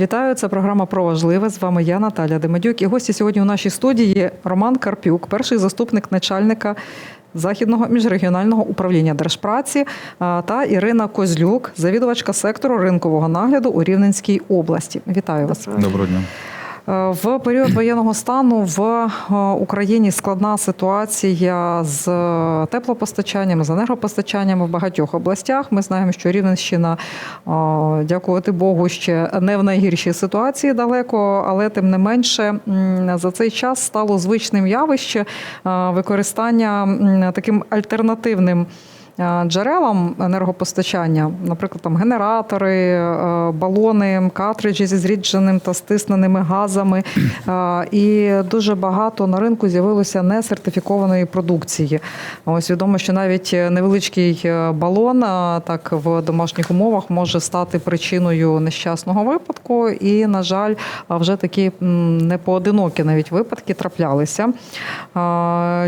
Вітаю, це програма про важливе. З вами я, Наталя Демедюк. І гості сьогодні у нашій студії Роман Карпюк, перший заступник начальника Західного міжрегіонального управління держпраці та Ірина Козлюк, завідувачка сектору ринкового нагляду у Рівненській області. Вітаю вас. Доброго дня. Е, В період воєнного стану в е, Україні складна ситуація з теплопостачанням, з енергопостачанням в багатьох областях. Ми знаємо, що Рівненщина, е, дякувати Богу, ще не в найгіршій ситуації далеко, але тим не менше за цей час стало звичним явище е, використання таким альтернативним. Е, Джерелам енергопостачання, наприклад, там генератори, е, балони, картриджі зі зрідженим та стисненими газами. Е, І дуже багато на ринку з'явилося несертифікованої продукції. Ось відомо, що навіть невеличкий балон так в домашніх умовах може стати причиною нещасного випадку. І, на жаль, вже такі непоодинокі навіть випадки траплялися.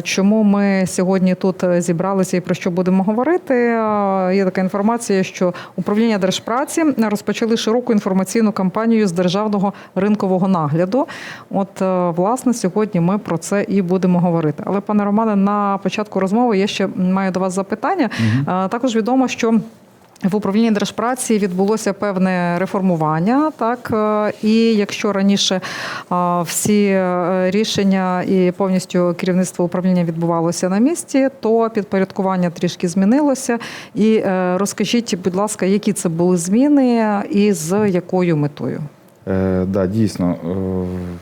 Чому ми сьогодні тут зібралися і про що будемо говорити? А, Є така інформація, що управління держпраці розпочали широку інформаційну кампанію з державного ринкового нагляду. От, е, власне, сьогодні ми про це і будемо говорити. Але, пане Романе, на початку розмови я ще маю до вас запитання. Угу. Також відомо, що в управлінні держпраці відбулося певне реформування, так е, і якщо раніше е, всі е, рішення і повністю керівництво управління відбувалося на місці, то підпорядкування трішки змінилося. І розкажіть, будь ласка, які це були зміни і з якою метою? Е, да, дійсно,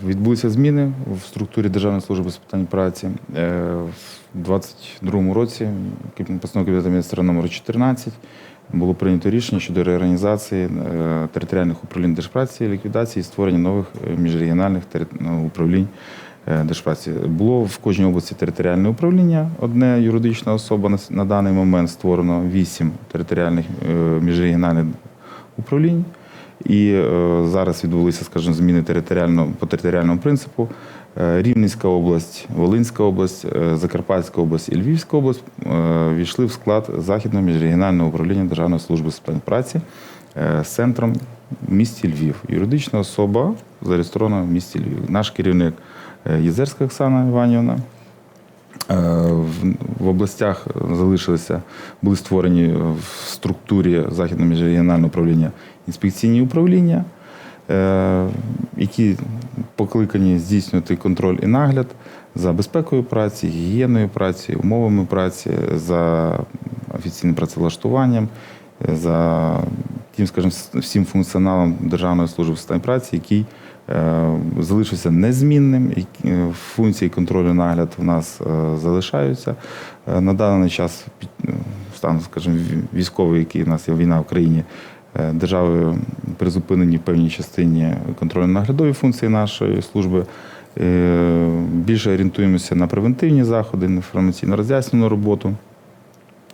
відбулися зміни в структурі Державної служби з питань праці. Е, в 2022 році постановою Кабінету міністра номер 14 було прийнято рішення щодо реорганізації е, територіальних управлінь держпраці, ліквідації і створення нових е, міжрегіональних ну, управлінь е, держпраці. Було в кожній області територіальне управління, одне юридична особа на даний момент створено вісім територіальних міжрегіональних управлінь. І зараз відбулися, скажімо, зміни територіально по територіальному принципу. Е, Рівненська область, Волинська область, е, Закарпатська область і Львівська область е, війшли в склад Західного міжрегіонального управління Державної служби з праці з центром в місті Львів. Юридична особа зареєстрована в місті Львів. Наш керівник Єзерська Оксана Іванівна. В, областях залишилися, були створені в структурі Західного міжрегіонального управління інспекційні управління, які покликані здійснювати контроль і нагляд за безпекою праці, гігієною праці, умовами праці, за офіційним працевлаштуванням, е, за тим, скажімо, всім функціоналом Державної служби питань праці, який е, залишився незмінним. і, е, Функції контролю нагляд в нас е, залишаються. Е, На даний час е, стан, скажімо, військовий, який в нас є війна в країні, е, держави призупинені в певній частині контрольно-наглядові функції нашої служби. Е, Більше орієнтуємося на превентивні заходи, на інформаційно-роз'яснену роботу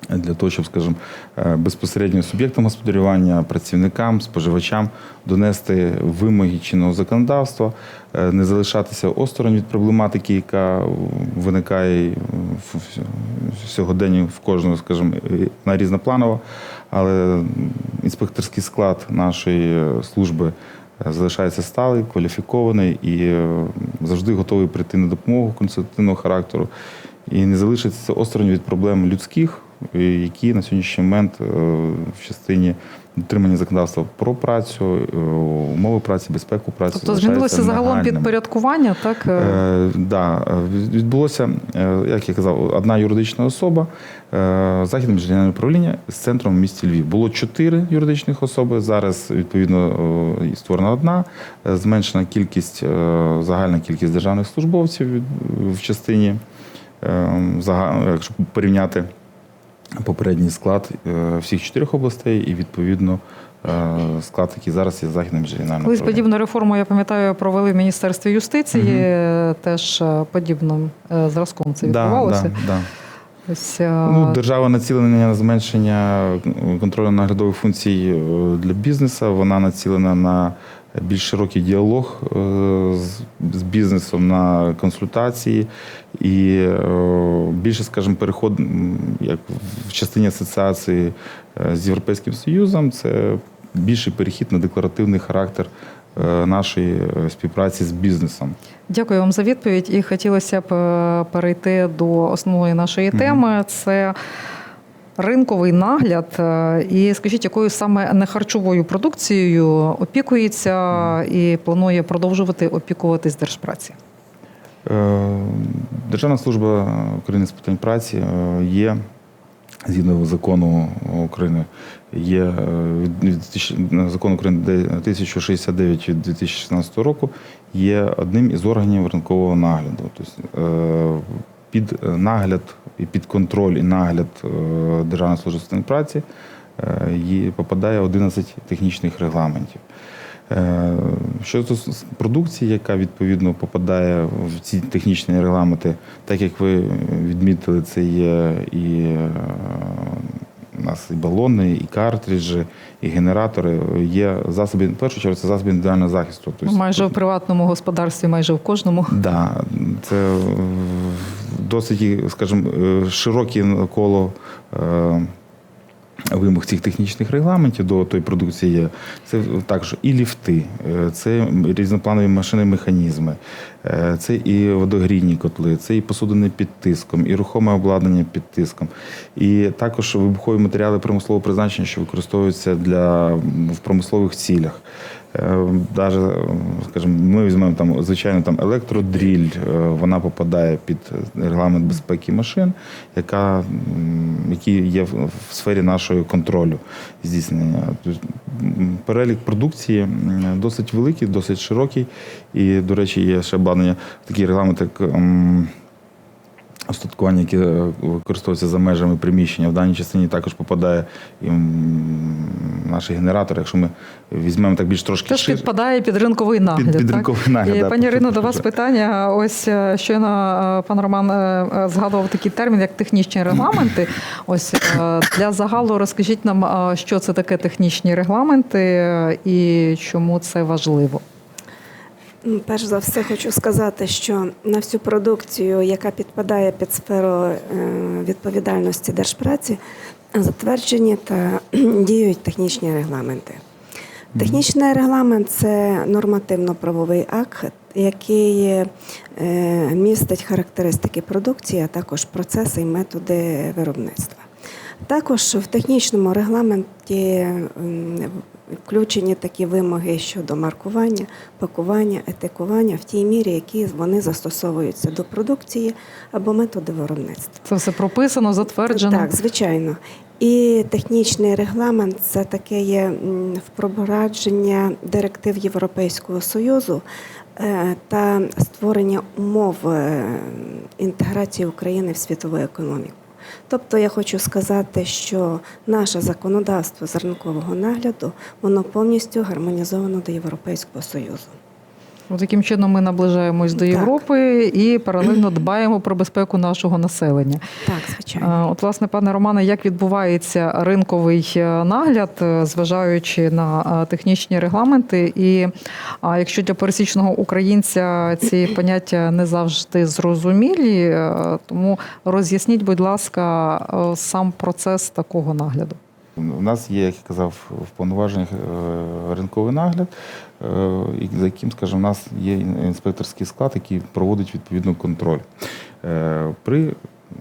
для того, щоб, скажімо, е, безпосередньо суб'єктам господарювання, працівникам, споживачам донести вимоги чинного законодавства, е, не залишатися осторонь від проблематики, яка виникає в в кожного, скажімо, і вона різнопланова, але інспекторський склад нашої служби е, залишається сталий, кваліфікований і завжди готовий прийти на допомогу консультативного характеру. І не залишиться осторонь від проблем людських, які на сьогоднішній момент е, в частині дотримання законодавства про працю, е, умови праці, безпеку праці. Тобто змінилося загалом підпорядкування, так? Е, Е, да, е, відбулося, е, як я казав, одна юридична особа е, Західне міжрегіональне управління з центром в місті Львів. Було чотири юридичних особи. Зараз відповідно е, створена одна. Е, Зменшена кількість, е, загальна кількість державних службовців в частині, е, якщо порівняти попередній склад е, всіх чотирьох областей і відповідно е, склад, який зараз є Західним міжрегіональним Колись подібну реформу, я пам'ятаю, провели в Міністерстві юстиції. е, Теж подібним зразком це відбувалося. Да, да, да. Ось, Ну, держава націлена на зменшення контрольно-наглядових функцій е, для бізнесу. Вона націлена на більш широкий діалог е, з, бізнесом на консультації і е, більше, скажімо, переход як в частині асоціації е, з Європейським Союзом. Це більший перехід на декларативний характер нашої співпраці з бізнесом. Дякую вам за відповідь. І хотілося б перейти до основної нашої теми. Це ринковий нагляд. Е, І скажіть, якою саме нехарчовою продукцією опікується і планує продовжувати опікуватись держпраці? Е, Державна служба України з питань праці е, є згідно закону України, є від- від 2000 закон України 1069 від 2016 року, є одним із органів ринкового нагляду. Тобто під нагляд і під контроль і нагляд е, Державної служби праці е, попадає 11 технічних регламентів. Е, Щодо продукції, яка відповідно попадає в ці технічні регламенти, так як ви відмітили, це є і е, у нас і балони, і картриджі, і генератори. Є засоби, в першу чергу, це засоби індивідуального захисту. Тобто, Майже в приватному господарстві, майже в кожному. Да, це е, досить, скажімо, е, широке коло е, вимог цих технічних регламентів до тої продукції є. Це також і ліфти, е, це різнопланові машини, механізми, це і водогрійні котли, це і посудини під тиском, і рухоме обладнання під тиском, і також вибухові матеріали промислового призначення, що використовуються для в промислових цілях. Даже, скажімо, ми візьмемо там, звичайно, там електродріль, е, вона попадає під регламент безпеки машин, яка, які є в сфері нашого контролю здійснення. Перелік продукції досить великий, досить широкий. І, до речі, є ще обладнання, такий регламент, як Остаткування, яке е, використовується за межами приміщення, в даній частині також попадає і наші генератори. Якщо ми візьмемо так більш трошки Теж ширше, підпадає під ринковий нагляд. під, під так? ринковий нагляд. І, да, пані Ірино, до вас питання. Ось е, щойно е, пан Роман згадував такий термін, як технічні регламенти. Ось для загалу розкажіть нам, що це таке технічні регламенти і чому це важливо. Перш за все, хочу сказати, що на всю продукцію, яка підпадає під сферу е, відповідальності держпраці, затверджені та діють технічні регламенти. Технічний регламент це нормативно-правовий акт, який е, містить характеристики продукції, а також процеси і методи виробництва. Також в технічному регламенті включені такі вимоги щодо маркування, пакування, етикування в тій мірі, які вони застосовуються до продукції або методи виробництва. Це все прописано, затверджено. Так, звичайно. І технічний регламент це таке є впровадження директив Європейського Союзу е, та створення умов е, інтеграції України в світову економіку. Тобто я хочу сказати, що наше законодавство з ринкового нагляду воно повністю гармонізовано до Європейського Союзу. Таким чином ми наближаємось до Так. Європи і паралельно дбаємо про безпеку нашого населення. Так, звичайно. Е, От, власне, пане Романе, як відбувається ринковий е, нагляд, е, зважаючи на технічні регламенти? І якщо для пересічного українця ці поняття не завжди зрозумілі, тому роз'ясніть, будь ласка, сам процес такого нагляду. У нас є, як я казав, в повноваженнях ринковий нагляд, за яким, скажімо, у нас є інспекторський склад, який проводить відповідний контроль. Е, При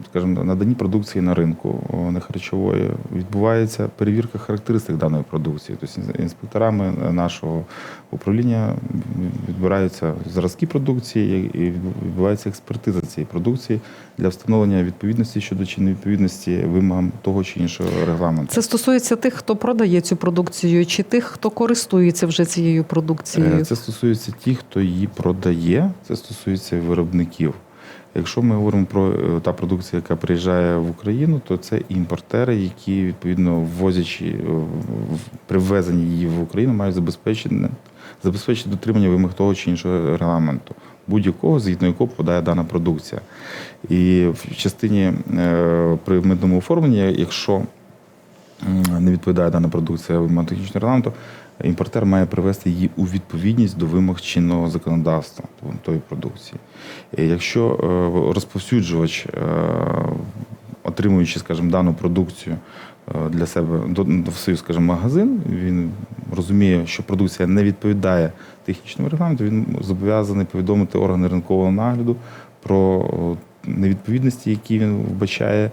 скажімо, наданні продукції на ринку о, нехарчової відбувається перевірка характеристик даної продукції. Тобто інспекторами нашого управління відбираються зразки продукції і відбувається експертиза цієї продукції для встановлення відповідності щодо чи невідповідності вимогам того чи іншого регламенту. Це стосується тих, хто продає цю продукцію, чи тих, хто користується вже цією продукцією. Е, Це стосується тих, хто її продає, це стосується виробників. Якщо ми говоримо про е, та продукція, яка приїжджає в Україну, то це імпортери, які відповідно ввозячи е, в- при її в Україну, мають забезпечити, забезпечити дотримання вимог того чи іншого регламенту, будь-якого, згідно якого попадає дана продукція. І в частині е, при митному оформленні, якщо не відповідає дана продукція вимогам технічного регламенту, імпортер має привести її у відповідність до вимог чинного законодавства тої продукції. Якщо е, розповсюджувач, е, отримуючи, скажімо, дану продукцію е, для себе в свій, скажімо, магазин, він розуміє, що продукція не відповідає технічному регламенту, він зобов'язаний повідомити органи ринкового нагляду про невідповідності, які він вбачає,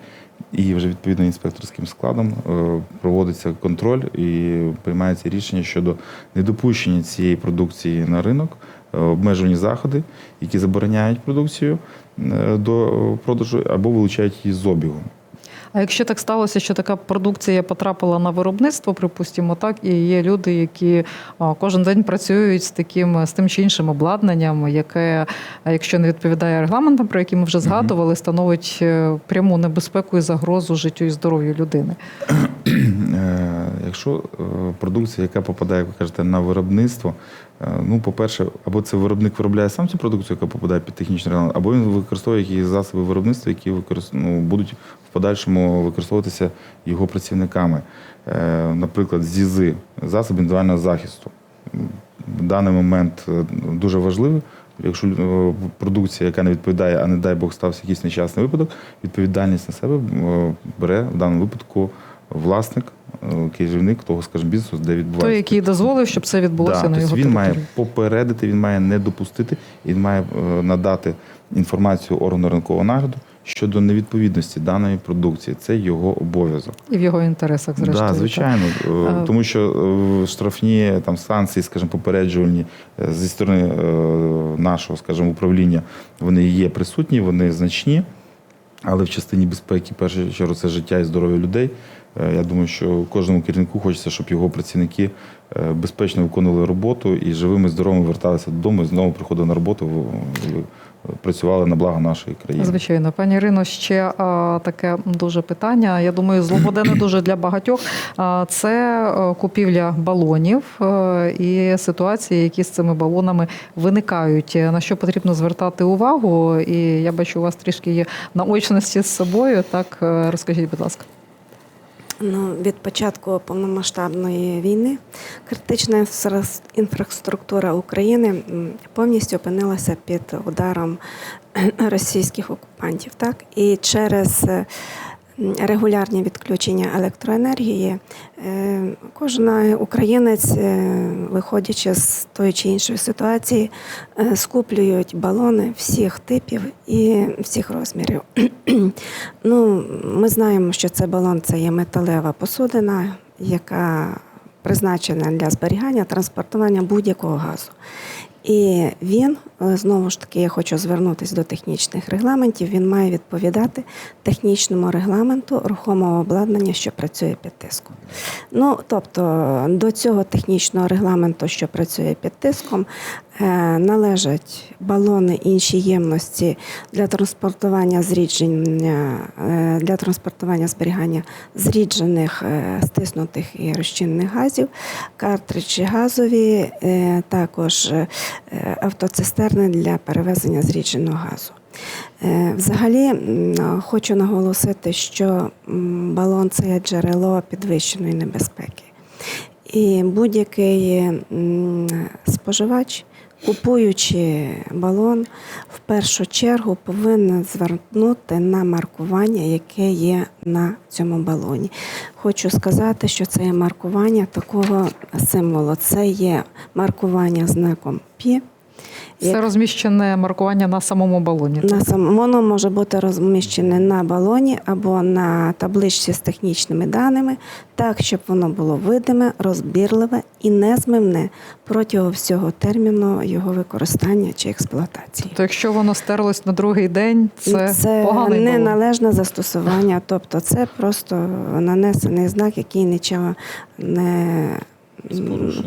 і вже відповідно інспекторським складом е, проводиться контроль і приймається рішення щодо недопущення цієї продукції на ринок, е, обмежені заходи, які забороняють продукцію е, до продажу або вилучають її з обігу. А якщо так сталося, що така продукція потрапила на виробництво, припустимо, так і є люди, які кожен день працюють з таким з тим чи іншим обладнанням, яке, якщо не відповідає регламентам, про які ми вже згадували, становить е, пряму небезпеку і загрозу життю і здоров'ю людини. Е, Якщо е, продукція, яка попадає, як ви кажете, на виробництво, ну, по-перше, або це виробник виробляє сам цю продукцію, яка попадає під технічний регламент, або він використовує якісь засоби виробництва, які використ... ну, будуть в подальшому використовуватися його працівниками. Е, Наприклад, ЗІЗи, засоби індивідуального захисту. В даний момент е, дуже важливий. Якщо е, продукція, яка не відповідає, а не дай Бог стався якийсь нещасний випадок, відповідальність на себе е, бере в даному випадку власник, е, керівник того, скажімо, бізнесу, де відбувається. Той, який дозволив, щоб це відбулося Да, на тобто його він має попередити, він має не допустити, він має е, надати інформацію органу ринкового нагляду щодо невідповідності даної продукції. Це його обов'язок. І в його інтересах, зрештою. Да, так. звичайно, Е, тому що е, штрафні там санкції, скажімо, попереджувальні е, зі сторони е, нашого, скажімо, управління, вони є присутні, вони значні. Але в частині безпеки, перше чергу, це життя і здоров'я людей. Е, Я думаю, що кожному керівнику хочеться, щоб його працівники е, безпечно виконували роботу і живими, здоровими верталися додому і знову приходили на роботу, працювали на благо нашої країни. Звичайно, пані Ірино, ще а, таке дуже питання. Я думаю, злободенне дуже для багатьох. А, це е, купівля балонів е, і ситуації, які з цими балонами виникають. На що потрібно звертати увагу? І я бачу, у вас трішки є наочності з собою. Так е, розкажіть, будь ласка. Ну, від початку повномасштабної війни критична інфраструктура України повністю опинилася під ударом російських окупантів. Так? І через е, регулярні відключення електроенергії е, кожен українець, е, виходячи з тої чи іншої ситуації, е, скуплюють балони всіх типів і всіх розмірів. Ну, ми знаємо, що це балон це є металева посудина, яка призначена для зберігання, транспортування будь-якого газу. І він, знову ж таки, я хочу звернутися до технічних регламентів, він має відповідати технічному регламенту рухомого обладнання, що працює під тиском. Ну, тобто до цього технічного регламенту, що працює під тиском, е, належать балони інші ємності для транспортування зрідження, е, для транспортування зберігання зріджених, е, стиснутих і розчинних газів, картриджі газові, е, також е, автоцистерни для перевезення зрідженого газу. Е, Взагалі хочу наголосити, що балон це є джерело підвищеної небезпеки. І будь-який споживач, купуючи балон, в першу чергу повинен звернути на маркування, яке є на цьому балоні. Хочу сказати, що це є маркування такого символу. Це є маркування знаком Пі. Це розміщене маркування на самому балоні. На сам воно може бути розміщене на балоні або на табличці з технічними даними, так щоб воно було видиме, розбірливе і незмивне протягом всього терміну його використання чи експлуатації. То якщо воно стерлось на другий день, це, це поганий балон. неналежне застосування, тобто це просто нанесений знак, який нічого не.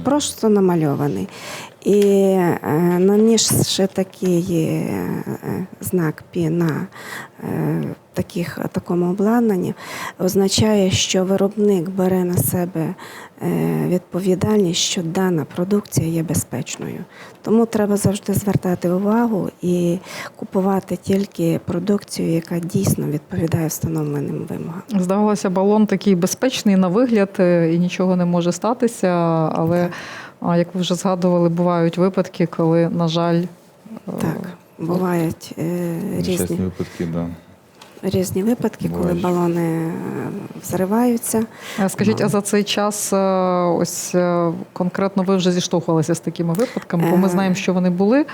Просто намальований. І на ніж ще такий е, знак Пі на е, таких, такому обладнанні, означає, що виробник бере на себе е, відповідальність, що дана продукція є безпечною. Тому треба завжди звертати увагу і купувати тільки продукцію, яка дійсно відповідає встановленим вимогам. Здавалося, балон такий безпечний на вигляд е, і нічого не може статися. Але, а, як ви вже згадували, бувають випадки, коли, на жаль, е, Так, бувають е, різні, випадки, да. Різні випадки, коли Бувають. балони е, взриваються. Скажіть, а за цей час е, ось е, конкретно ви вже зіштовхувалися з такими випадками? Бо ми знаємо, що вони були.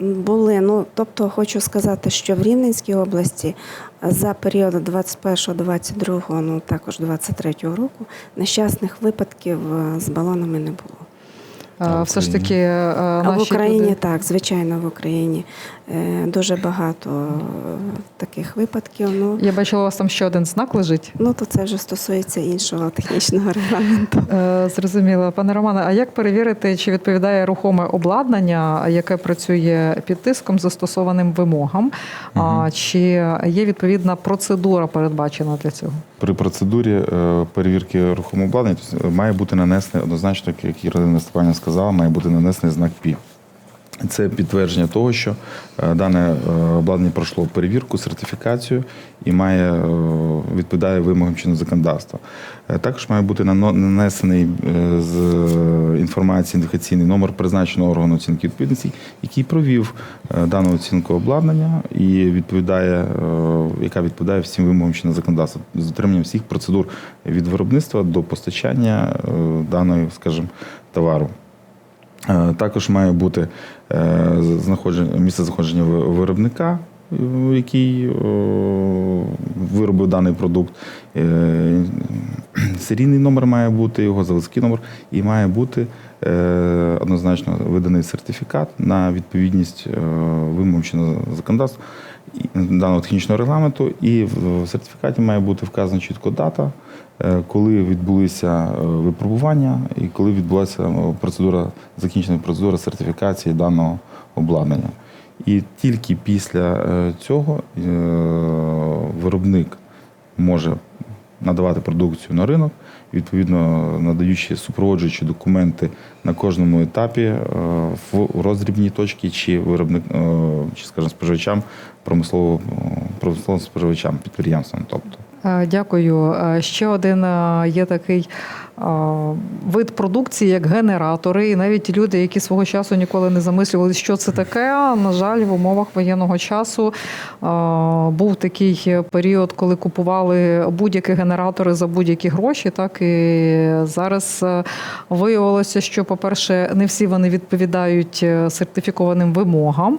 Були, ну тобто хочу сказати, що в Рівненській області за період 21-22, ну також 23 року нещасних випадків з балонами не було. Все ж таки, А в Україні люди... так, звичайно, в Україні е, дуже багато е, таких випадків. Ну, Я бачила, у вас там ще один знак лежить. ну то це вже стосується іншого технічного регламенту. Е, Зрозуміло, пане Романе. А як перевірити, чи відповідає рухоме обладнання, яке працює під тиском застосованим вимогам? А, Чи є відповідна процедура передбачена для цього? При процедурі е, перевірки рухомого обладнання тобто, має бути нанесений однозначно, як Ірина Степанівна сказала, має бути нанесений знак ПІ. Це підтвердження того, що е, дане е, обладнання пройшло перевірку, сертифікацію і має е, відповідає вимогам чинного законодавства. Також має бути нанесений з інформації ідентифікаційний номер призначеного органу оцінки відповідності, який провів дану оцінку обладнання і відповідає, яка відповідає всім вимогам чинного законодавства з дотриманням всіх процедур від виробництва до постачання даної, скажімо, товару. Е, Також має бути е, знаходження, місце знаходження виробника, який е, виробив даний продукт. Серійний номер має бути, його заводський номер, і має бути однозначно виданий сертифікат на відповідність вимогам законодавства даного технічного регламенту. І в сертифікаті має бути вказана чітко дата, коли відбулися е, випробування і коли відбулася е, процедура, закінчена процедура сертифікації даного обладнання. І тільки після е, цього е, виробник може надавати продукцію на ринок, відповідно надаючи супроводжуючі документи на кожному етапі е, в роздрібній точці чи виробник, е, чи скажімо, споживачам промислово промисловим споживачам, підприємствам. Тобто Е, Дякую. Е, Ще один е, є такий е, вид продукції, як генератори. І навіть люди, які свого часу ніколи не замислювали, що це таке. На жаль, в умовах воєнного часу був такий період, коли купували будь-які генератори за будь-які гроші. Так і зараз е, виявилося, що, по-перше, не всі вони відповідають е, сертифікованим вимогам.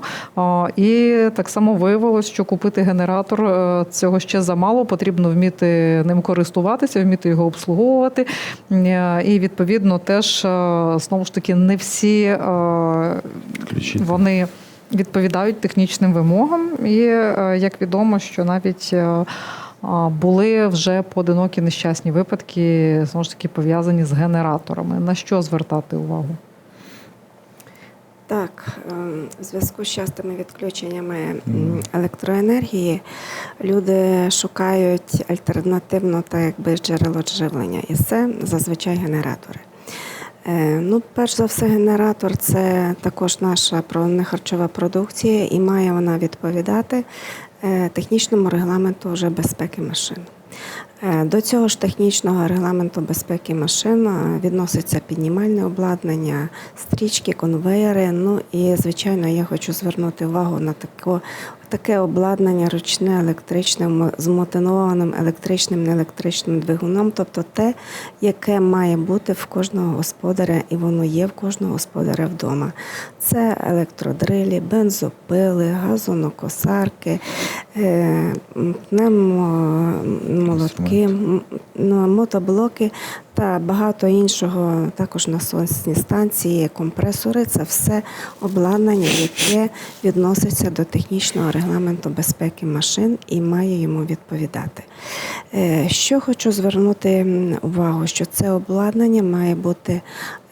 І так само виявилось, що купити генератор е, цього ще замало. Потрібно вміти ним користуватися, вміти його обслуговувати. Е, І відповідно теж е, знову ж таки не всі Ключі. включити. вони відповідають технічним вимогам. І е, як відомо, що навіть е, були вже поодинокі нещасні випадки, знову ж таки пов'язані з генераторами. На що звертати увагу? Так, ем, в зв'язку з частими відключеннями електроенергії люди шукають альтернативно так якби джерело живлення, і це зазвичай генератори. Е, Ну, перш за все, генератор це також наша нехарчова продукція, і має вона відповідати е, технічному регламенту вже безпеки машин. Е, До цього ж технічного регламенту безпеки машин е, відноситься піднімальне обладнання, стрічки, конвеєри. Ну і звичайно, я хочу звернути увагу на тако, таке обладнання ручне, електричне, з мотивованим електричним, неелектричним двигуном, тобто те, яке має бути в кожного господаря, і воно є в кожного господаря вдома. Це електродрилі, бензопили, газонокосарки, е, пневмомолотки, мотоблоки та багато іншого, також насосні станції, компресори це все обладнання, яке відноситься до технічного регламенту безпеки машин і має йому відповідати. Е, Що хочу звернути увагу, що це обладнання має бути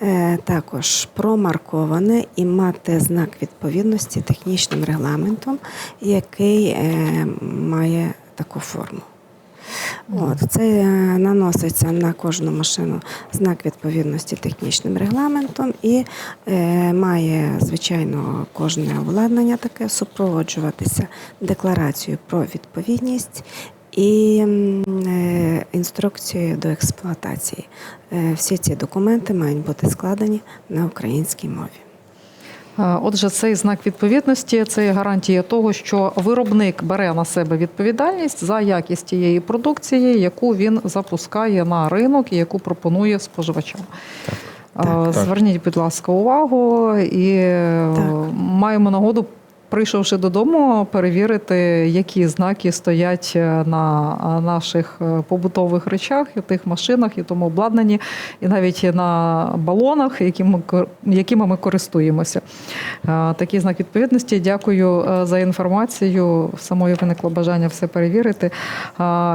е, також промарковане і мати знак відповідності технічним регламентом, який е, має таку форму. От, це е, наноситься на кожну машину знак відповідності технічним регламентом і е, має, звичайно, кожне обладнання таке супроводжуватися декларацією про відповідність і е, інструкцією до експлуатації. Е, всі ці документи мають бути складені на українській мові. Е, Отже, цей знак відповідності це гарантія того, що виробник бере на себе відповідальність за якість тієї продукції, яку він запускає на ринок і яку пропонує споживачам. Так, Так. Зверніть, будь ласка, увагу і е, Так. маємо нагоду. Прийшовши додому, перевірити, які знаки стоять е, на е, наших е, побутових речах, і тих машинах, і тому обладнанні, і навіть на балонах, якими, якими ми користуємося. Такий знак відповідності. Дякую за інформацію. Самою виникло бажання все перевірити.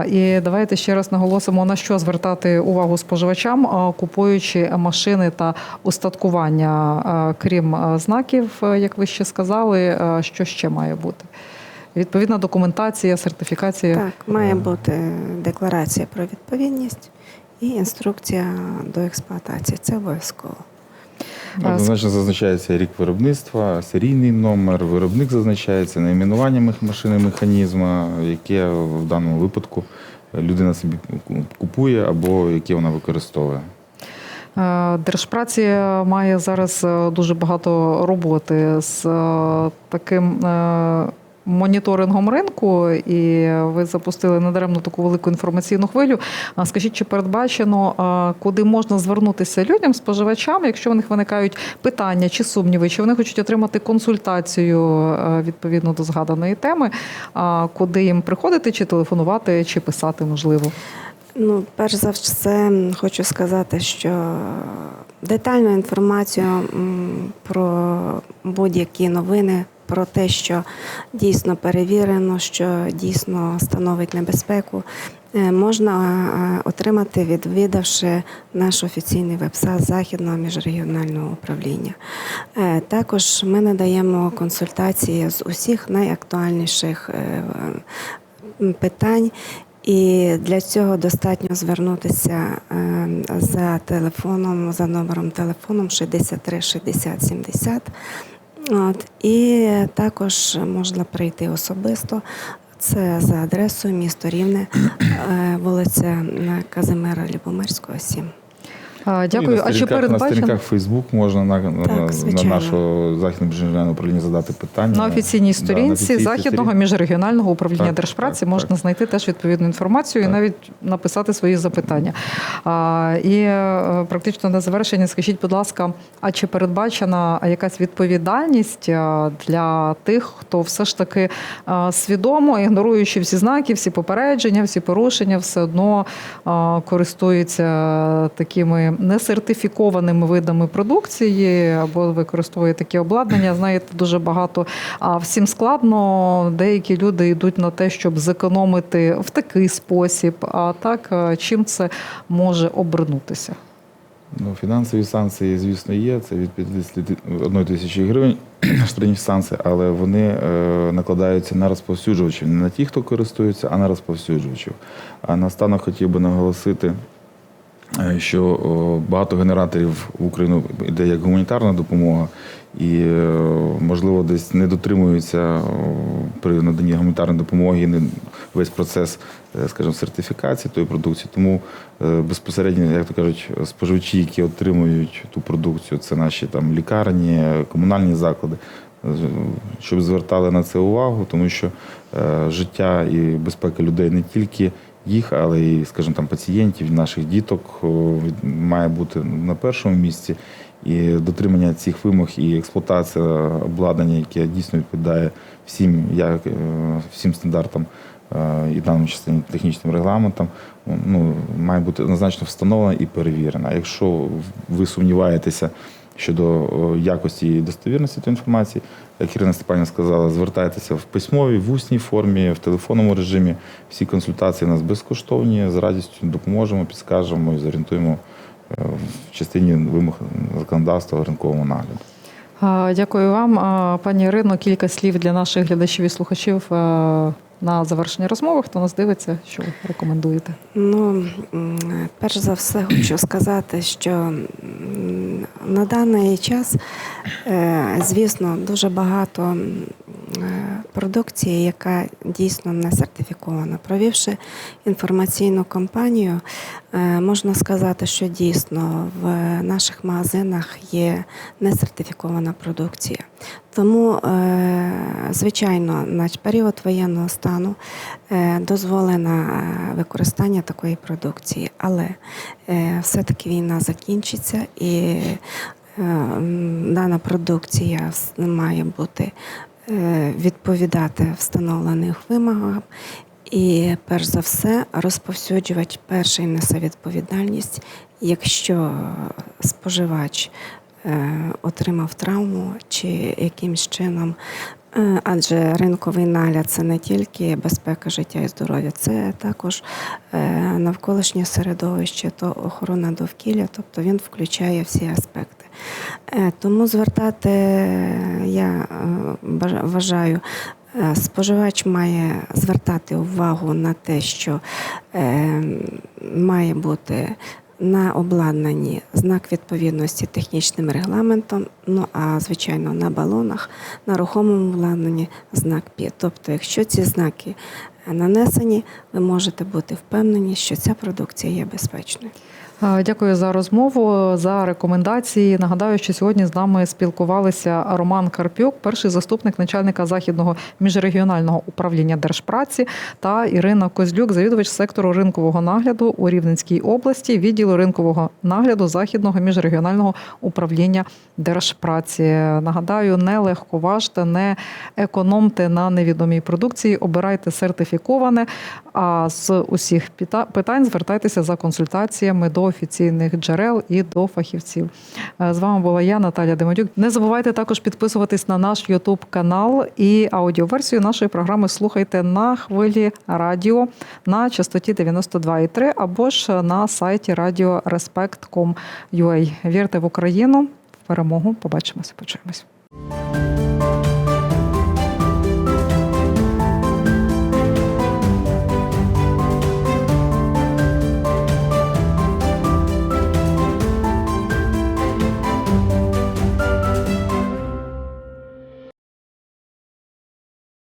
І давайте ще раз наголосимо, на що звертати увагу споживачам, купуючи машини та устаткування, крім знаків, як ви ще сказали, е, що ще має бути. Відповідна документація, сертифікація. Так, має бути декларація про відповідність і інструкція до експлуатації. Це обов'язково. Однозначно зазначається рік виробництва, серійний номер, виробник зазначається, найменування машини механізма, яке в даному випадку людина собі купує або яке вона використовує. Е, Держпраці має зараз е, дуже багато роботи з е, таким моніторингом ринку, і ви запустили надаремно таку велику інформаційну хвилю. Скажіть, чи передбачено, куди можна звернутися людям, споживачам, якщо в них виникають питання чи сумніви, чи вони хочуть отримати консультацію відповідно до згаданої теми, куди їм приходити, чи телефонувати, чи писати, можливо? Ну, перш за все, хочу сказати, що детальну інформацію про будь-які новини, про те, що дійсно перевірено, що дійсно становить небезпеку, е, можна е, отримати, відвідавши наш офіційний веб-сайт Західного міжрегіонального управління. Е, Також ми надаємо консультації з усіх найактуальніших питань. І для цього достатньо звернутися е, за телефоном, за номером телефоном 63 60 70. От. І також можна прийти особисто. Це за адресою місто Рівне, е, вулиця Казимира Любомирського, 7. А, І Дякую. на А чи сторінках- на сторінках Facebook можна на, на, Так, на нашого західного інженерного управління задати питання. На офіційній Да, сторінці на офіційній Західного сторінці. міжрегіонального управління Так, Держпраці так, можна так. знайти теж відповідну інформацію і навіть написати свої запитання. А, і е, практично на завершення, скажіть, будь ласка, а чи передбачена якась відповідальність е, для тих, хто все ж таки е, свідомо, ігноруючи всі знаки, всі попередження, всі порушення, все одно користується такими несертифікованими видами продукції або використовує такі обладнання. Знаєте, дуже багато. А всім складно. Деякі люди йдуть на те, щоб зекономити в такий спосіб. А так е, чим це може обернутися? Ну, фінансові санкції, звісно, є. Це від 51 тисячі гривень штрафні санкції, але вони е, накладаються на розповсюджувачів. Не на ті, хто користується, а на розповсюджувачів. А наостанок хотів би наголосити, що багато генераторів в Україну йде як гуманітарна допомога, і, е, можливо, десь не дотримуються при наданні гуманітарної допомоги не весь процес, е, скажімо, сертифікації тої продукції. Тому е, безпосередньо, як то кажуть, споживачі, які отримують ту продукцію, це наші там лікарні, комунальні заклади. е, Щоб звертали на це увагу, тому що е, життя і безпека людей не тільки їх, але і, скажімо, там пацієнтів, наших діток має бути на першому місці. І дотримання цих вимог і експлуатація обладнання, яке дійсно відповідає всім, як, е, всім стандартам е, і даному частині технічним регламентам, ну, має бути однозначно встановлена і перевірена. Якщо ви сумніваєтеся щодо якості і достовірності тієї інформації, як Ірина Степанівна сказала, звертайтеся в письмовій, в усній формі, в телефонному режимі. Всі консультації у нас безкоштовні, з радістю допоможемо, підскажемо і зорієнтуємо е, в частині вимог законодавства ринкового нагляду. Дякую вам, пані Ірино. Кілька слів для наших глядачів і слухачів е, на завершення розмови. Хто нас дивиться, що рекомендуєте? Ну, перш за все, хочу сказати, що на даний час, е, звісно, дуже багато е, продукції, яка дійсно не сертифікована. Провівши інформаційну кампанію, е, можна сказати, що дійсно в наших магазинах є несертифікована продукція. Тому, е, звичайно, на період воєнного стану е, дозволено використання такої продукції, але все-таки війна закінчиться і дана продукція має бути відповідати встановлених вимогам. І перш за все, розповсюджувач перший несе відповідальність, якщо споживач е, отримав травму чи якимсь чином. Е, Адже ринковий нагляд це не тільки безпека життя і здоров'я, це також е, навколишнє середовище, то охорона довкілля, тобто він включає всі аспекти. Е, Тому звертати я вважаю, споживач має звертати увагу на те, що має бути на обладнанні знак відповідності технічним регламентом, ну а звичайно на балонах, на рухомому обладнанні знак ПІ. Тобто, якщо ці знаки е, нанесені, ви можете бути впевнені, що ця продукція є безпечною. Дякую за розмову, за рекомендації. Нагадаю, що сьогодні з нами спілкувалися Роман Карпюк, перший заступник начальника західного міжрегіонального управління держпраці, та Ірина Козлюк, завідувач сектору ринкового нагляду у Рівненській області, відділу ринкового нагляду західного міжрегіонального управління держпраці. Нагадаю, не легковажте, не економте на невідомій продукції, обирайте сертифіковане. А з усіх питань звертайтеся за консультаціями до офіційних джерел і до фахівців. Е, З вами була я, Наталя Демодюк. Не забувайте також підписуватись на наш Ютуб канал і аудіоверсію нашої програми слухайте на хвилі радіо на частоті 92,3 або ж на сайті radio.respect.com.ua. Вірте в Україну, в перемогу. Побачимося, почуємось.